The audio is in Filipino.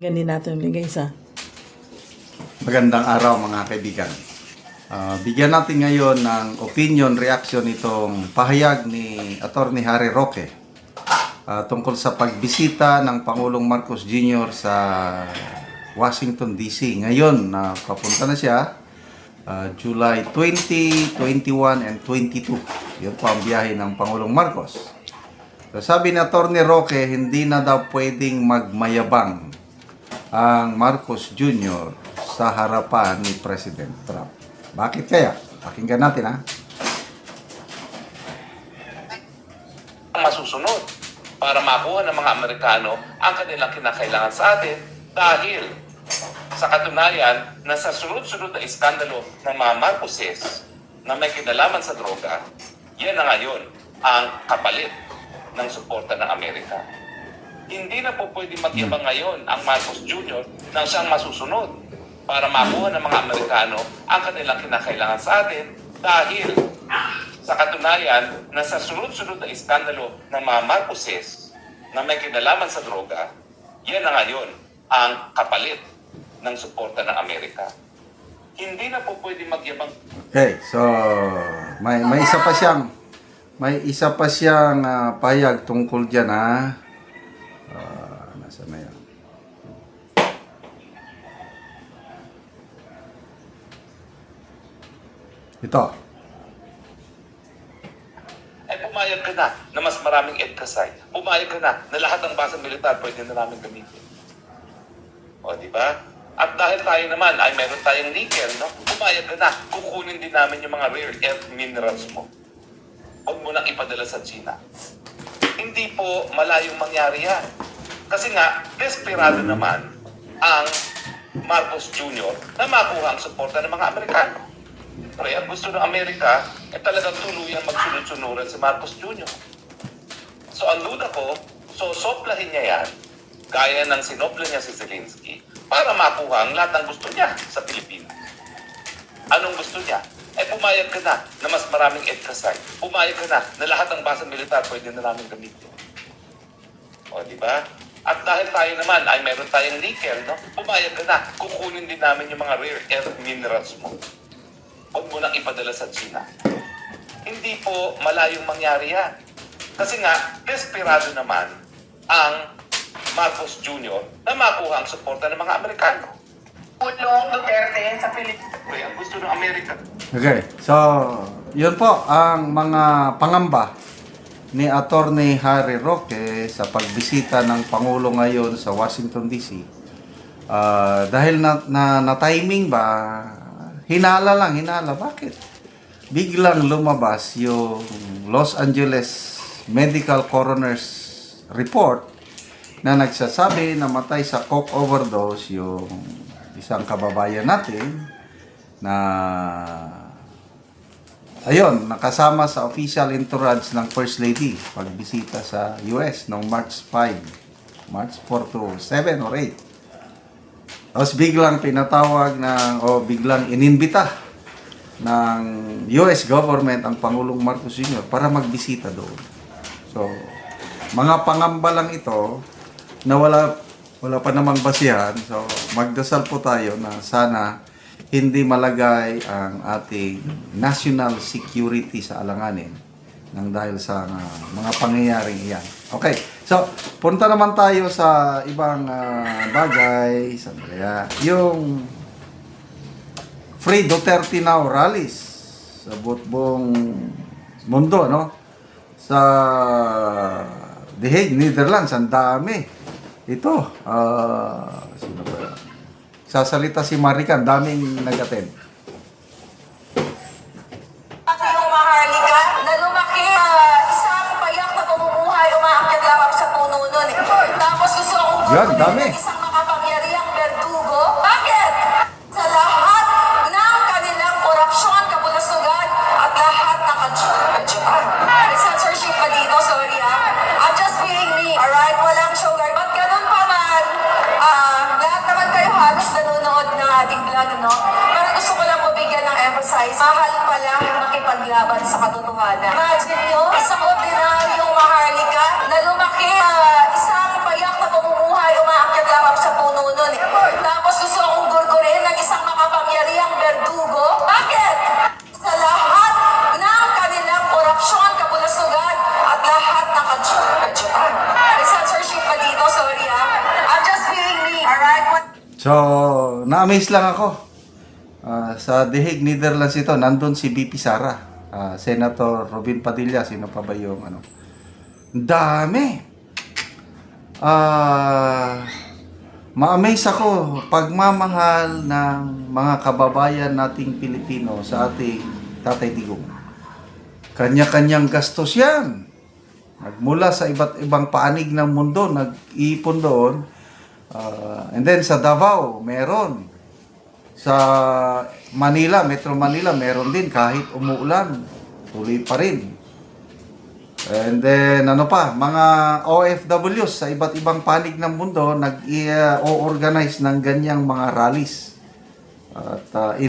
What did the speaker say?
Ganin natin ulit guys ha. Magandang araw mga kaibigan. Ah, bigyan natin ngayon ng opinion reaction itong pahayag ni Attorney Harry Roque ah, tungkol sa pagbisita ng Pangulong Marcos Jr. sa Washington DC. Ngayon, na papunta na siya ah, July 20, 21, and 22. Yun po ng Pangulong Marcos. So, sabi ni Attorney Roque, hindi na daw pwedeng magmayabang ang Marcos Jr. sa harapan ni President Trump. Bakit kaya? Pakinggan natin ha. masusunod para makuha ng mga Amerikano ang kanilang kinakailangan sa atin dahil sa katunayan na sa sunod-sunod na iskandalo ng mga Marcoses na may kinalaman sa droga, yan na ngayon ang kapalit ng suporta ng Amerika. Hindi na po pwede magyabang ngayon ang Marcos Jr. nang siyang masusunod para makuha ng mga Amerikano ang kanilang kinakailangan sa atin dahil sa katunayan na sa sunod-sunod na iskandalo ng mga Marcoses na may kinalaman sa droga, yan na ngayon ang kapalit ng suporta ng Amerika. Hindi na po pwede magyabang Okay, so may may isa pa siyang may isa pa siyang ah, pahayag tungkol diyan ha. Nasa na yan? Ito. ay pumayag ka na na mas maraming EDCASay. Pumayag ka na na lahat ng basang militar pwede na namin gamitin. O, di ba? At dahil tayo naman ay meron tayong nickel, no? Pumayag ka na, kukunin din namin yung mga rare earth minerals mo. Huwag mo nang ipadala sa China. Hindi po malayong mangyari yan. Kasi nga, desperado naman ang Marcos Jr. na makuha ang suporta ng mga Amerikano. Pre, ang gusto ng Amerika ay talagang tuluyang magsunod-sunuran si Marcos Jr. So ang duda ko, sosoplahin niya yan, gaya ng sinopla niya si Zelensky, para makuha ang lahat ng gusto niya sa Pilipinas. Anong gusto niya? Eh pumayag ka na na mas maraming EDCASay. Pumayag ka na na lahat ng basang militar pwede na namin gamitin. O, di ba? At dahil tayo naman ay meron tayong nickel, no? Pumayag ka na, kukunin din namin yung mga rare earth minerals mo. Huwag mo nang ipadala sa China. Hindi po malayong mangyari yan. Kasi nga, desperado naman ang Marcos Jr. na makuha ang suporta ng mga Amerikano. Pulong Duterte sa Pilipinas. Ang gusto ng Amerika, Okay, so yun po ang mga pangamba ni Attorney Harry Roque sa pagbisita ng Pangulo ngayon sa Washington DC. Ah, dahil na, na, na timing ba, hinala lang, hinala. Bakit? Biglang lumabas yung Los Angeles Medical Coroner's Report na nagsasabi na matay sa coke overdose yung isang kababayan natin na ayun, nakasama sa official entourage ng First Lady pagbisita sa US noong March 5, March 4 to 7 or 8. Tapos biglang pinatawag ng, o biglang inimbita ng US government ang Pangulong Marcos Jr. para magbisita doon. So, mga pangamba lang ito na wala wala pa namang basihan. So, magdasal po tayo na sana hindi malagay ang ating national security sa alanganin nang dahil sa ah, mga pangyayaring iyan. Okay, so punta naman tayo sa ibang ah, bagay. Sandali ah. Yung Free Duterte Now rallies sa buong mundo, no? Sa The Hague, Netherlands, ang dami. Ito, ah, sino ba? Sasalita si Marika, daming nag-attend. Maharlika na lumaki ah, isang payak na pamumuhay umaakyat lamang sa puno nun. Tapos gusto akong Yan, dami. ng So, na-amaze lang ako. Ah, sa The Hague, Netherlands ito, nandun si BP Sara. Ah, Senator Robin Padilla, sino pa ba yung ano? Dami. Ah, ma-amaze ako pagmamahal ng mga kababayan nating Pilipino sa ating Tatay Digong. Kanya-kanyang gastos yan. Nagmula sa iba't ibang panig ng mundo, nag-iipon doon. Ah, and then sa Davao, meron. Sa Manila, Metro Manila, meron din kahit umuulan. Tuloy pa rin. And then, ano pa, mga OFWs sa iba't ibang panig ng mundo, nag-o-organize ng ganyang mga rallies. At ah,